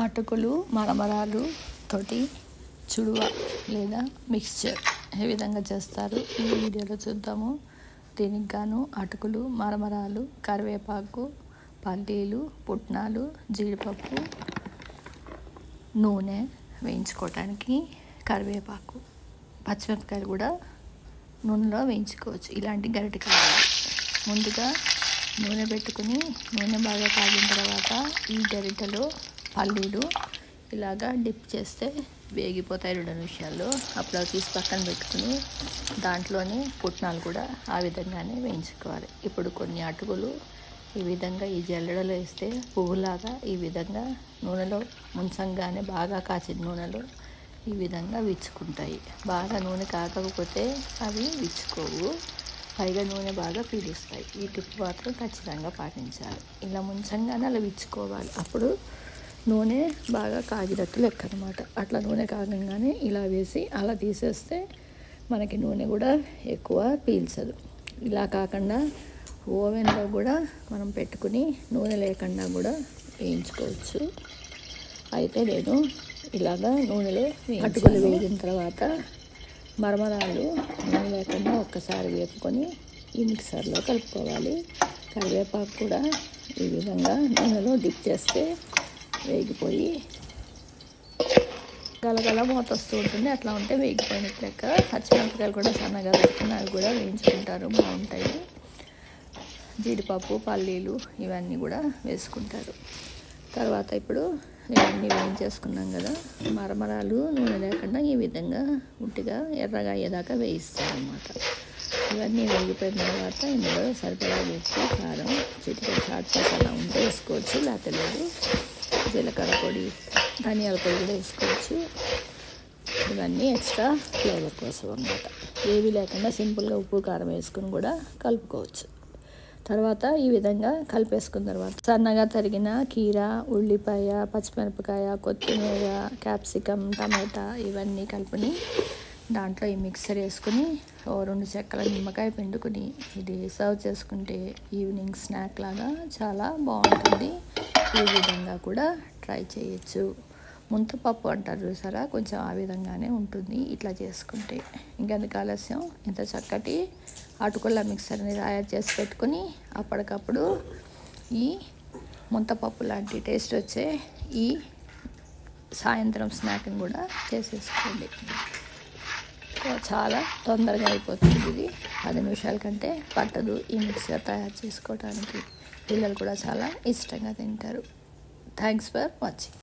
అటుకులు మరమరాలు తోటి చుడువ లేదా మిక్స్చర్ ఏ విధంగా చేస్తారు ఈ వీడియోలో చూద్దాము. దీనికి గాను అటుకులు మరమరాలు కరివేపాకు పల్లీలు పుట్నాలు జీడిపప్పు నూనె వేయించుకోవటానికి కరివేపాకు పచ్చిమిరపకాయలు కూడా నూనెలో వేయించుకోవచ్చు. ఇలాంటి గరిటి కావాలి. ముందుగా నూనె పెట్టుకుని నూనె బాగా కాగిన తర్వాత ఈ గరిటెలో పల్లీలు ఇలాగా డిప్ చేస్తే వేగిపోతాయి రెండు నిమిషాల్లో. అప్పుడు అవి తీసి పక్కన పెట్టుకుని దాంట్లోనే పుట్నాలు కూడా ఆ విధంగానే వేయించుకోవాలి. ఇప్పుడు కొన్ని అటుకులు ఈ విధంగా ఈ జల్లెడలో వేస్తే పువ్వులాగా ఈ విధంగా నూనెలో ముంచంగానే బాగా కాచిన నూనెలో ఈ విధంగా విచ్చుకుంటాయి. బాగా నూనె కాకపోతే అవి విచ్చుకోవు. పైగా నూనె బాగా పీలుస్తాయి. ఈ టిప్ మాత్రం ఖచ్చితంగా పాటించాలి. ఇలా ముంచంగానే అలా విచ్చుకోవాలి. అప్పుడు నూనె బాగా కాగినట్టు లెక్క అనమాట అట్లా నూనె కాగంగానే ఇలా వేసి అలా తీసేస్తే మనకి నూనె కూడా ఎక్కువ పీల్చదు. ఇలా కాకుండా ఓవెన్లో కూడా మనం పెట్టుకుని నూనె లేకుండా కూడా వేయించుకోవచ్చు. అయితే నేను ఇలాగా నూనెలో అటుకులు వేగిన తర్వాత మరమరాలు నూనె లేకుండా ఒక్కసారి వేపుకొని ఈ మిక్సర్లో కలుపుకోవాలి. కరివేపాకు కూడా ఈ విధంగా నూనెలో డిప్ చేస్తే వేగిపోయి గలగల మూత వస్తూ ఉంటుంది. అట్లా ఉంటే వేగిపోయినట్టు లెక్క పచ్చిమిరపకాయలు కూడా సన్నగా పెట్టుకుని అవి కూడా వేయించుకుంటారు. బాగుంటాయి. జీడిపప్పు పల్లీలు ఇవన్నీ కూడా వేసుకుంటారు. తర్వాత ఇప్పుడు ఇవన్నీ వేయించేసుకున్నాం కదా మరమరాలు నూనె లేకుండా ఈ విధంగా ఉట్టిగా ఎర్రగా అయ్యేదాకా వేయిస్తారు అనమాట ఇవన్నీ వేగిపోయిన తర్వాత ఇందులో సరిపడా ఉప్పు కారం చిటిక చాట్ మసాలా ఉంటే వేసుకోవచ్చు లేకపోతే లేదు. జీలకర్ర పొడి ధనియాల పొడి కూడా వేసుకోవచ్చు. ఇవన్నీ ఎక్స్ట్రా ఫ్లేవర్ కోసం అనమాట ఏవి లేకుండా సింపుల్గా ఉప్పు కారం వేసుకుని కూడా కలుపుకోవచ్చు. తర్వాత ఈ విధంగా కలిపేసుకున్న తర్వాత సన్నగా తరిగిన కీర ఉల్లిపాయ పచ్చిమిరపకాయ కొత్తిమీర క్యాప్సికమ్ టమాటా ఇవన్నీ కలిపి దాంట్లో ఈ మిక్సర్ వేసుకుని ఓ రెండు చెక్కల నిమ్మకాయ పిండుకుని ఇది సర్వ్ చేసుకుంటే ఈవినింగ్ స్నాక్ లాగా చాలా బాగుంటుంది. ఈ విధంగా కూడా ట్రై చేయొచ్చు. ముంతపప్పు అంటారు చూసారా? కొంచెం ఆ విధంగానే ఉంటుంది ఇట్లా చేసుకుంటే. ఇంకెందుకు ఆలస్యం? ఇంత చక్కటి అటుకుల మిక్సర్ని తయారు చేసి పెట్టుకుని అప్పటికప్పుడు ఈ ముంతపప్పు లాంటి టేస్ట్ వచ్చే ఈ సాయంత్రం స్నాక్ని కూడా చేసేసుకోండి. చాలా తొందరగా అయిపోతుంది ఇది. పది నిమిషాల కంటే పట్టదు ఈ మిక్సర్ తయారు చేసుకోవడానికి పిల్లలు కూడా చాలా ఇష్టంగా తింటారు. Thanks for watching